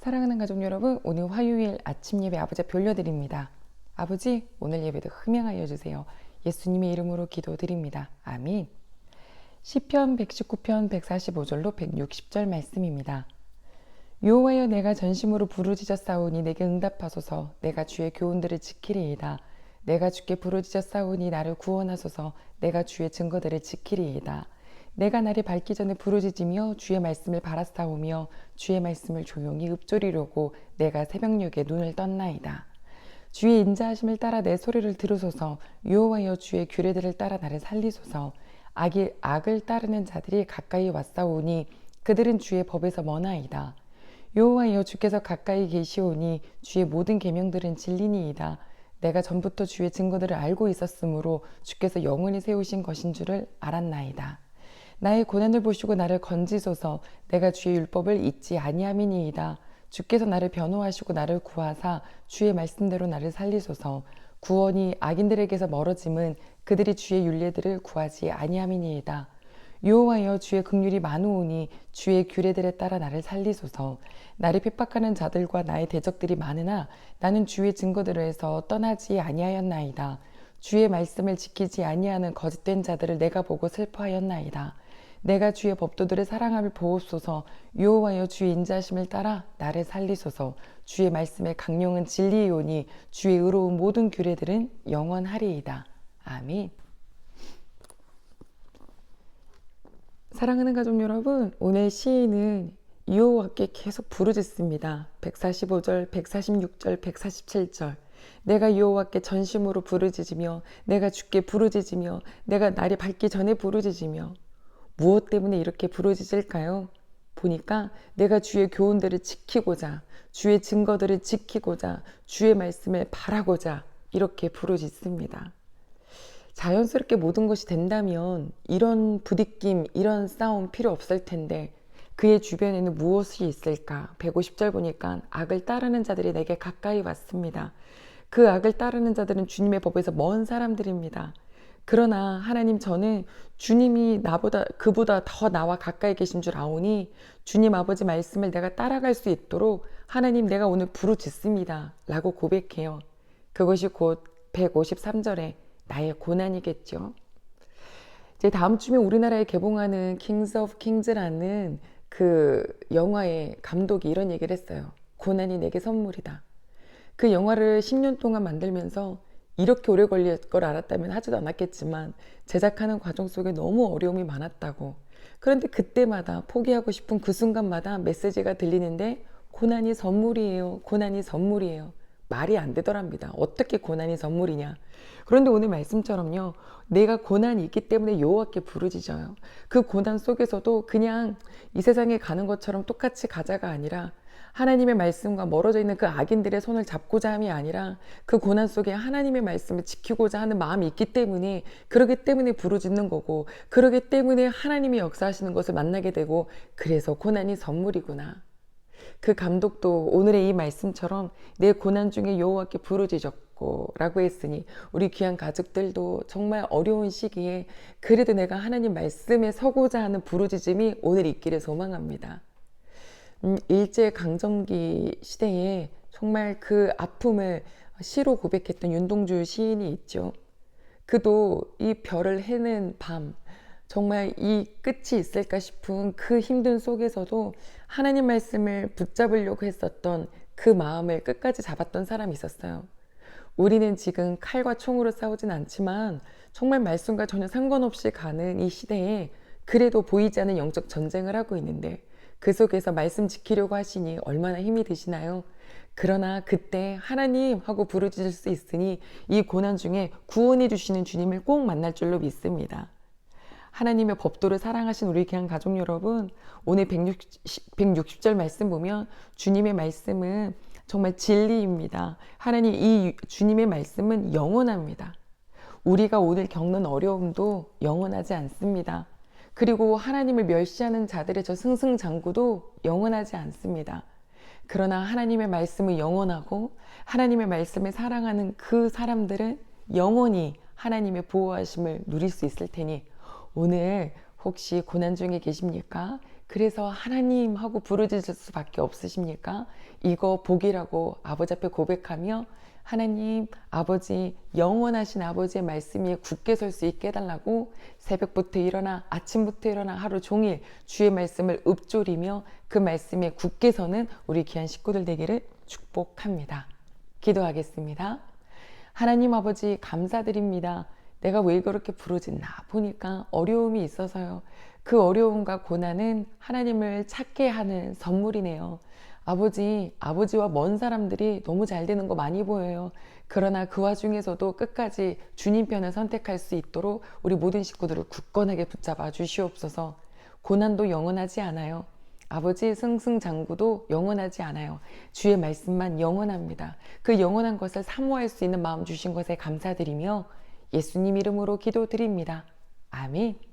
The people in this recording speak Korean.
사랑하는 가족 여러분, 오늘 화요일 아침 예배 아버지 앞에 올려드립니다. 아버지, 오늘 예배도 흠양하여 주세요. 예수님의 이름으로 기도드립니다. 아멘. 시편 119편 145절로 160절 말씀입니다. 여호와여 내가 전심으로 부르짖어 싸우니 내게 응답하소서 내가 주의 교훈들을 지키리이다. 내가 주께 부르짖어 싸우니 나를 구원하소서 내가 주의 증거들을 지키리이다. 내가 날이 밝기 전에 부르짖으며 주의 말씀을 바라싸우며 주의 말씀을 조용히 읊조리려고 내가 새벽녘에 눈을 떴나이다. 주의 인자하심을 따라 내 소리를 들으소서 여호와여 주의 규례들을 따라 나를 살리소서 악이 악을 따르는 자들이 가까이 왔사오니 그들은 주의 법에서 머나이다. 여호와여 주께서 가까이 계시오니 주의 모든 계명들은 진리니이다. 내가 전부터 주의 증거들을 알고 있었으므로 주께서 영원히 세우신 것인 줄을 알았나이다. 나의 고난을 보시고 나를 건지소서 내가 주의 율법을 잊지 아니함이니이다. 주께서 나를 변호하시고 나를 구하사 주의 말씀대로 나를 살리소서 구원이 악인들에게서 멀어짐은 그들이 주의 윤례들을 구하지 아니함이니이다. 여호와여 주의 긍휼이 많으오니 주의 규례들에 따라 나를 살리소서 나를 핍박하는 자들과 나의 대적들이 많으나 나는 주의 증거들에서 떠나지 아니하였나이다. 주의 말씀을 지키지 아니하는 거짓된 자들을 내가 보고 슬퍼하였나이다. 내가 주의 법도들을 사랑함을 보옵소서 여호와여 주의 인자심을 따라 나를 살리소서 주의 말씀의 강령은 진리이오니 주의 의로운 모든 규례들은 영원하리이다. 아멘. 사랑하는 가족 여러분, 오늘 시인은 여호와께 계속 부르짖습니다. 145절, 146절, 147절. 내가 여호와께 전심으로 부르짖으며 내가 주께 부르짖으며 내가 날이 밝기 전에 부르짖으며 무엇 때문에 이렇게 부르짖을까요? 보니까 내가 주의 교훈들을 지키고자 주의 증거들을 지키고자 주의 말씀을 바라고자 이렇게 부르짖습니다. 자연스럽게 모든 것이 된다면 이런 부딪힘, 이런 싸움 필요 없을 텐데 그의 주변에는 무엇이 있을까? 150절 보니까 악을 따르는 자들이 내게 가까이 왔습니다. 그 악을 따르는 자들은 주님의 법에서 먼 사람들입니다. 그러나 하나님 저는 주님이 나보다 그보다 더 나와 가까이 계신 줄 아오니 주님 아버지 말씀을 내가 따라갈 수 있도록 하나님 내가 오늘 부르짖습니다. 라고 고백해요. 그것이 곧 153절에 나의 고난이겠죠. 이제 다음 주에 우리나라에 개봉하는 킹스 오브 킹즈라는 그 영화의 감독이 이런 얘기를 했어요. 고난이 내게 선물이다. 그 영화를 10년 동안 만들면서 이렇게 오래 걸릴 걸 알았다면 하지도 않았겠지만 제작하는 과정 속에 너무 어려움이 많았다고. 그런데 그때마다 포기하고 싶은 그 순간마다 메시지가 들리는데 고난이 선물이에요. 고난이 선물이에요. 말이 안 되더랍니다. 어떻게 고난이 선물이냐. 그런데 오늘 말씀처럼요. 내가 고난이 있기 때문에 여호와께 부르짖어요. 그 고난 속에서도 그냥 이 세상에 가는 것처럼 똑같이 가자가 아니라 하나님의 말씀과 멀어져 있는 그 악인들의 손을 잡고자 함이 아니라 그 고난 속에 하나님의 말씀을 지키고자 하는 마음이 있기 때문에 그러기 때문에 부르짖는 거고 그러기 때문에 하나님이 역사하시는 것을 만나게 되고 그래서 고난이 선물이구나. 그 감독도 오늘의 이 말씀처럼 내 고난 중에 여호와께 부르짖었고 라고 했으니 우리 귀한 가족들도 정말 어려운 시기에 그래도 내가 하나님 말씀에 서고자 하는 부르짖음이 오늘 있기를 소망합니다. 음, 일제 강점기 시대에 정말 그 아픔을 시로 고백했던 윤동주 시인이 있죠. 그도 이 별을 해는 밤, 정말 이 끝이 있을까 싶은 그 힘든 속에서도 하나님 말씀을 붙잡으려고 했었던 그 마음을 끝까지 잡았던 사람이 있었어요. 우리는 지금 칼과 총으로 싸우진 않지만 정말 말씀과 전혀 상관없이 가는 이 시대에 그래도 보이지 않는 영적 전쟁을 하고 있는데 그 속에서 말씀 지키려고 하시니 얼마나 힘이 드시나요? 그러나 그때 하나님 하고 부르짖을 수 있으니 이 고난 중에 구원해 주시는 주님을 꼭 만날 줄로 믿습니다. 하나님의 법도를 사랑하신 우리 귀한 가족 여러분, 오늘 160, 160절 말씀 보면 주님의 말씀은 정말 진리입니다. 하나님 이 주님의 말씀은 영원합니다. 우리가 오늘 겪는 어려움도 영원하지 않습니다. 그리고 하나님을 멸시하는 자들의 저 승승장구도 영원하지 않습니다. 그러나 하나님의 말씀은 영원하고 하나님의 말씀을 사랑하는 그 사람들은 영원히 하나님의 보호하심을 누릴 수 있을 테니 오늘 혹시 고난 중에 계십니까? 그래서 하나님 하고 부르짖을 수밖에 없으십니까? 이거 복이라고 아버지 앞에 고백하며 하나님, 아버지, 영원하신 아버지의 말씀 위에 굳게 설 수 있게 해달라고 새벽부터 일어나 아침부터 일어나 하루 종일 주의 말씀을 읊조리며 그 말씀에 굳게 서는 우리 귀한 식구들 되기를 축복합니다. 기도하겠습니다. 하나님 아버지 감사드립니다. 내가 왜 그렇게 부르짖나 보니까 어려움이 있어서요. 그 어려움과 고난은 하나님을 찾게 하는 선물이네요. 아버지, 아버지와 먼 사람들이 너무 잘 되는 거 많이 보여요. 그러나 그 와중에서도 끝까지 주님 편을 선택할 수 있도록 우리 모든 식구들을 굳건하게 붙잡아 주시옵소서. 고난도 영원하지 않아요. 아버지 승승장구도 영원하지 않아요. 주의 말씀만 영원합니다. 그 영원한 것을 사모할 수 있는 마음 주신 것에 감사드리며 예수님 이름으로 기도드립니다. 아멘.